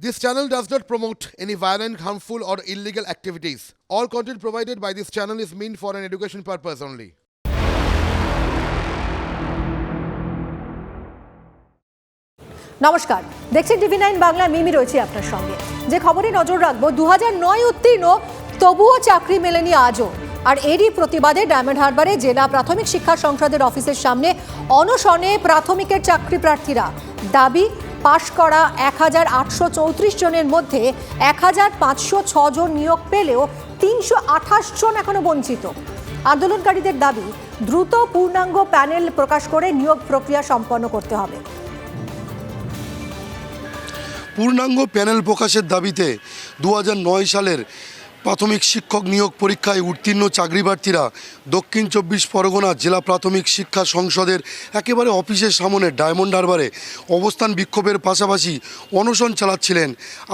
This channel does not promote any violent, harmful, or illegal activities. All content provided by this channel is meant for an education purpose only. নমস্কার দেখছেন TV nine Bangla মিমি রয়েছে আপনার সঙ্গে যে খবরে নজর রাখব দু নয় উত্তীর্ণ তবুও চাকরি মেলেনি আজও আর এরই প্রতিবাদে ডায়মন্ড হারবারে জেলা প্রাথমিক শিক্ষা সংসদের অফিসের সামনে অনশনে প্রাথমিকের চাকরি প্রার্থীরা দাবি পাশ করা এক হাজার আটশো চৌত্রিশ জনের মধ্যে এক হাজার পাঁচশো জন নিয়োগ পেলেও তিনশো আঠাশ জন এখনও বঞ্চিত। আন্দোলনকারীদের দাবি, দ্রুত পূর্ণাঙ্গ প্যানেল প্রকাশ করে নিয়োগ প্রক্রিয়া সম্পন্ন করতে হবে। পূর্ণাঙ্গ প্যানেল প্রকাশের দাবিতে দু হাজার নয় সালের প্রাথমিক শিক্ষক নিয়োগ পরীক্ষায় উত্তীর্ণ চাকরি প্রার্থীরা দক্ষিণ চব্বিশ পরগনা জেলা প্রাথমিক শিক্ষা সংসদের একেবারে অফিসের সামনে ডায়মন্ড হারবারে অবস্থান বিক্ষোভের পাশাপাশি অনশন চালাচ্ছিলেন।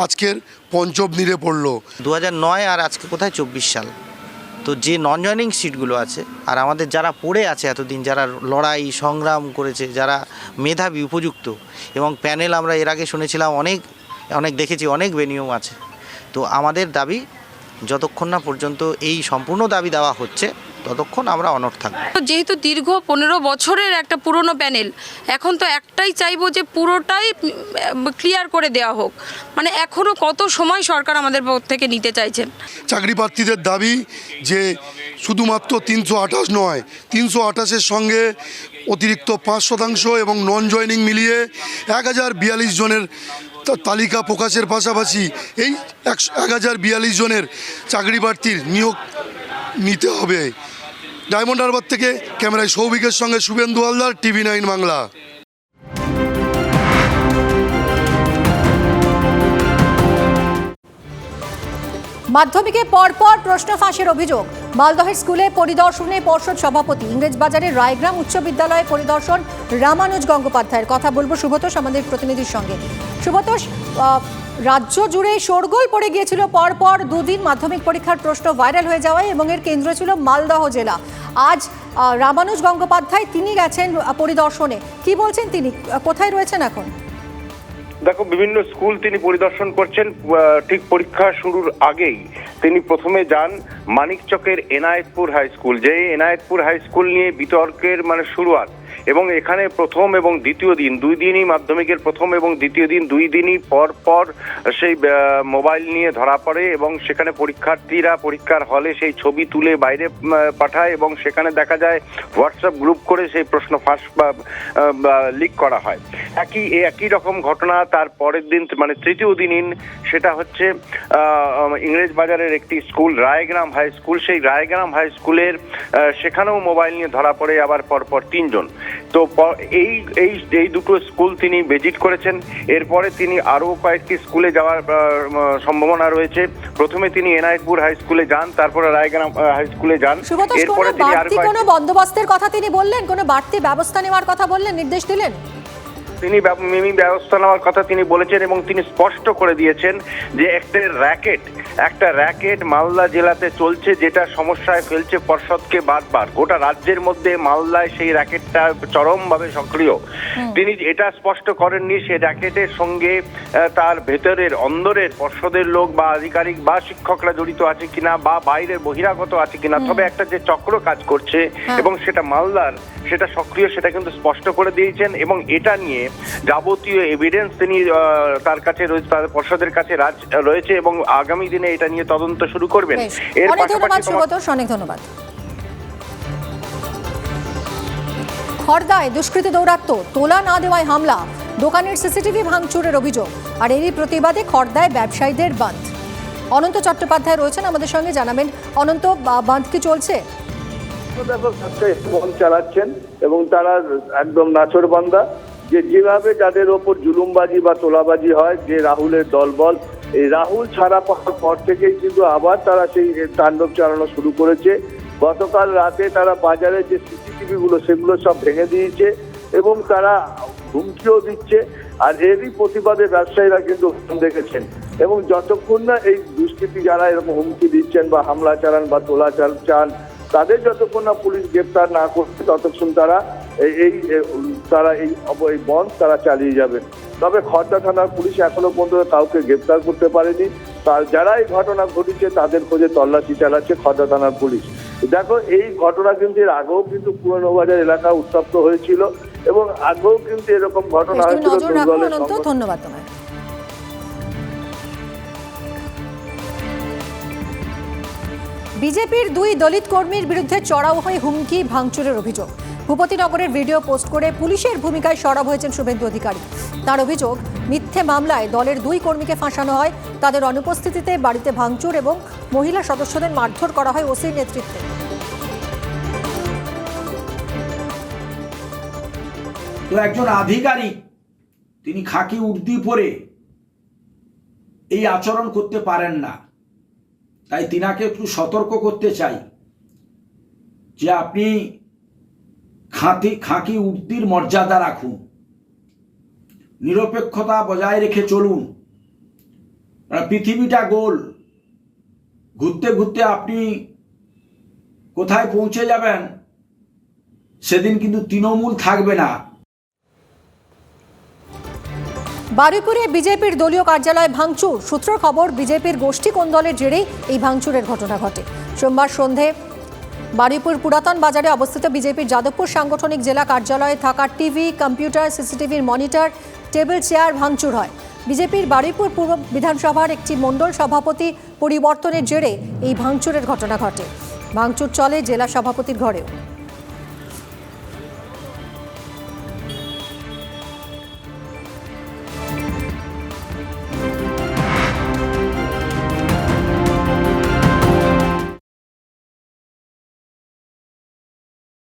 আজকের পঞ্চম নিরে পড়ল। দু নয় আর আজকে কোথায়? চব্বিশ সাল। তো যে নন জয়নিং সিটগুলো আছে, আর আমাদের যারা পড়ে আছে এতদিন, যারা লড়াই, সংগ্রাম করেছে, যারা মেধাবী, উপযুক্ত, এবং প্যানেল আমরা এর আগে শুনেছিলাম, অনেক অনেক দেখেছি, অনেক বেনিয়ম আছে। তো আমাদের দাবি যতক্ষণ না পর্যন্ত এই সম্পূর্ণ দাবি দেওয়া হচ্ছে ততক্ষণ আমরা অনড় থাকব। যেহেতু দীর্ঘ পনেরো বছরের একটা পুরনো প্যানেল এখন তো একটাই চাইব যে পুরোটাই ক্লিয়ার করে দেওয়া হোক। মানে এখনও কত সময় সরকার আমাদের পক্ষ থেকে নিতে চাইছেন চাকরি প্রার্থীদের দাবি যে শুধুমাত্র তিনশো আঠাশ নয় তিনশো আঠাশের সঙ্গে অতিরিক্ত পাঁচ শতাংশ এবং নন জয়নিং মিলিয়ে এক হাজার বিয়াল্লিশ জনের তা- তালিকা প্রকাশের পাশাপাশি এই একশো এক হাজার বিয়াল্লিশ জনের চাকরি প্রার্থীর নিয়োগ নিতে হবে। ডায়মন্ড হারবার থেকে ক্যামেরায় সৌভিকের সঙ্গে শুভেন্দু হালদার, টিভি নাইন বাংলা। মাধ্যমিকে পরপর প্রশ্ন ফাঁসের অভিযোগ। মালদহের স্কুলে পরিদর্শনে পর্ষদ সভাপতি ইংরেজবাজারের রায়গ্রাম উচ্চ বিদ্যালয়ে পরিদর্শন রামানুজ গঙ্গোপাধ্যায়ের। কথা বলব সুব্রতোষ আমাদের প্রতিনিধির সঙ্গে। আহ, রাজ্য জুড়ে শোরগোল পড়ে গিয়েছিল পরপর দুদিন। মাধ্যমিক পরীক্ষার প্রশ্ন ভাইরাল হয়ে যাওয়ায় এবং এর কেন্দ্র ছিল মালদহ জেলা। আজ রামানুজ গঙ্গোপাধ্যায় তিনি গেছেন পরিদর্শনে। কি বলছেন তিনি? কোথায় রয়েছেন এখন? দেখো, বিভিন্ন স্কুল তিনি পরিদর্শন করছেন ঠিক পরীক্ষা শুরুর আগেই। তিনি প্রথমে যান মানিকচকের এনায়েতপুর হাই স্কুল যে এনায়েতপুর হাই স্কুল নিয়ে বিতর্কের মানে শুরুয়াত। এবং এখানে প্রথম এবং দ্বিতীয় দিন, দুই দিনই মাধ্যমিকের প্রথম এবং দ্বিতীয় দিন, দুই দিনই পর পর সেই মোবাইল নিয়ে ধরা পড়ে এবং সেখানে পরীক্ষার্থীরা পরীক্ষার হলে সেই ছবি তুলে বাইরে পাঠায় এবং সেখানে দেখা যায় হোয়াটসঅ্যাপ গ্রুপ করে সেই প্রশ্ন ফাঁস বা লিক করা হয়। একই একই রকম ঘটনা তার পরের দিন মানে তৃতীয় দিন সেটা হচ্ছে ইংরেজ বাজারের একটি স্কুল, রায়গ্রাম হাই স্কুল। সেই রায়গ্রাম হাই স্কুলের সেখানেও মোবাইল নিয়ে ধরা পড়ে আবার পরপর তিনজন। তো এই এই এই দুটো স্কুল তিনি ভিজিট করেছেন। এরপরে তিনি আরও কয়েকটি স্কুলে যাওয়ার সম্ভাবনা রয়েছে। প্রথমে তিনি এনায়তপুর হাই স্কুলে যান তারপরে রায়গ্রাম হাই স্কুলে যান। এরপরে তিনি আর কোনো বন্দোবস্তের কথা তিনি বললেন? কোনো বাড়তি ব্যবস্থা নেওয়ার কথা বললেন? নির্দেশ দিলেন? তিনি মিমি ব্যবস্থা নেওয়ার কথা তিনি বলেছেন এবং তিনি স্পষ্ট করে দিয়েছেন যে একটা র্যাকেট একটা র্যাকেট মালদা জেলাতে চলছে যেটা সমস্যায় ফেলছে পর্ষদকে বারবার। গোটা রাজ্যের মধ্যে মালদায় সেই র্যাকেটটা চরমভাবে সক্রিয়। তিনি এটা স্পষ্ট করেননি সে র্যাকেটের সঙ্গে তার ভেতরের অন্দরের পর্ষদের লোক বা আধিকারিক বা শিক্ষকরা জড়িত আছে কিনা বা বাইরের বহিরাগত আছে কিনা তবে একটা যে চক্র কাজ করছে হ্যাঁ। এবং সেটা মালদার সেটা সক্রিয় সেটা কিন্তু স্পষ্ট করে দিয়েছেন এবং এটা নিয়ে যাবতীয় এভিডেন্স তিনি তার কাছে রয়েছে তার পর্ষদের কাছে রাজ রয়েছে এবং আগামী দিনে এটা নিয়ে তদন্ত শুরু করবেন। এর অনেক ধন্যবাদ পাশাপাশি তোমার- সুব্রতোষ অনেক ধন্যবাদ। খড়দায় দুষ্কৃতী দৌরাত্ম তোলা না দেওয়ায় হামলা দোকানের সিসিটিভি ভাঙচুরের অভিযোগ আর এরই প্রতিবাদে খড়দায় ব্যবসায়ীদের বাঁধ। অনন্ত চট্টোপাধ্যায় রয়েছেন আমাদের সঙ্গে জানাবেন অনন্ত বাঁধ কি চলছে? চালাচ্ছেন এবং তারা একদম নাচর বান্দা যে যেভাবে যাদের ওপর জুলুমবাজি বা তোলাবাজি হয়, যে রাহুলের দলবল, এই রাহুল ছাড়া পাওয়ার পর থেকেই কিন্তু আবার তারা সেই তাণ্ডব চালানো শুরু করেছে। গতকাল রাতে তারা বাজারে যে সিসিটিভি গুলো সেগুলো সব ভেঙে দিয়েছে এবং তারা হুমকিও দিচ্ছে। আর এরই প্রতিবাদে ব্যবসায়ীরা কিন্তু দেখেছেন এবং যতক্ষণ না এই দুষ্কৃতি যারা এরকম হুমকি দিচ্ছেন বা হামলা চালান বা তোলা চাল চান তাদের যতক্ষণ না পুলিশ গ্রেপ্তার না করছে ততক্ষণ তারা এই তারা এই এই বন্ধ তারা চালিয়ে যাবে। তবে খর্দা থানার পুলিশ এখনও পর্যন্ত কাউকে গ্রেপ্তার করতে পারেনি। তার যারা এই ঘটনা ঘটেছে তাদের খোঁজে তল্লাশি চালাচ্ছে খর্দা থানার পুলিশ। দেখো এই ঘটনা কিন্তু এর আগেও কিন্তু পুরনো বাজার এলাকা উত্তপ্ত হয়েছিল এবং আগেও কিন্তু এরকম ঘটনা হয়েছিল ধন্যবাদ বিজেপির দুই দলিত কর্মীর বিরুদ্ধে চড়াও হয়ে হুমকি, ভাঙচুরের অভিযোগ। ভূপতিনগরের ভিডিও পোস্ট করে পুলিশের ভূমিকায় সরব হয়েছেন শুভেন্দু অধিকারী। তার অভিযোগ, মিথ্যে মামলায় দলের দুই কর্মীকে ফাঁসানো হয়, তাদের অনুপস্থিতিতে বাড়িতে ভাঙচুর এবং মহিলা সদস্যদের মারধর করা হয় ওসির নেতৃত্বে। তো একজন আধিকারিক, তিনি খাকি উর্দি পরে এই আচরণ করতে পারেন না। তাই তিনাকে একটু সতর্ক করতে চাই যে আপনি খাঁটি, খাঁকি উর্দির মর্যাদা রাখুন। নিরপেক্ষতা বজায় রেখে চলুন। পৃথিবীটা গোল। ঘুরতে ঘুরতে আপনি কোথায় পৌঁছে যাবেন, সেদিন কিন্তু তৃণমূল থাকবে না। বারুইপুরে বিজেপির দলীয় কার্যালয় ভাঙচুর। সূত্র খবর, বিজেপির গোষ্ঠী কোন্দলের জেরেই এই ভাঙচুরের ঘটনা ঘটে। সোমবার সন্ধে বারুইপুর পুরাতন বাজারে অবস্থিত বিজেপির যাদবপুর সাংগঠনিক জেলা কার্যালয়ে থাকা টিভি, কম্পিউটার, সিসিটিভির মনিটর, টেবিল, চেয়ার ভাঙচুর হয়। বিজেপির বারুইপুর পূর্ব বিধানসভার একটি মণ্ডল সভাপতি পরিবর্তনের জেরে এই ভাঙচুরের ঘটনা ঘটে। ভাঙচুর চলে জেলা সভাপতির ঘরেও।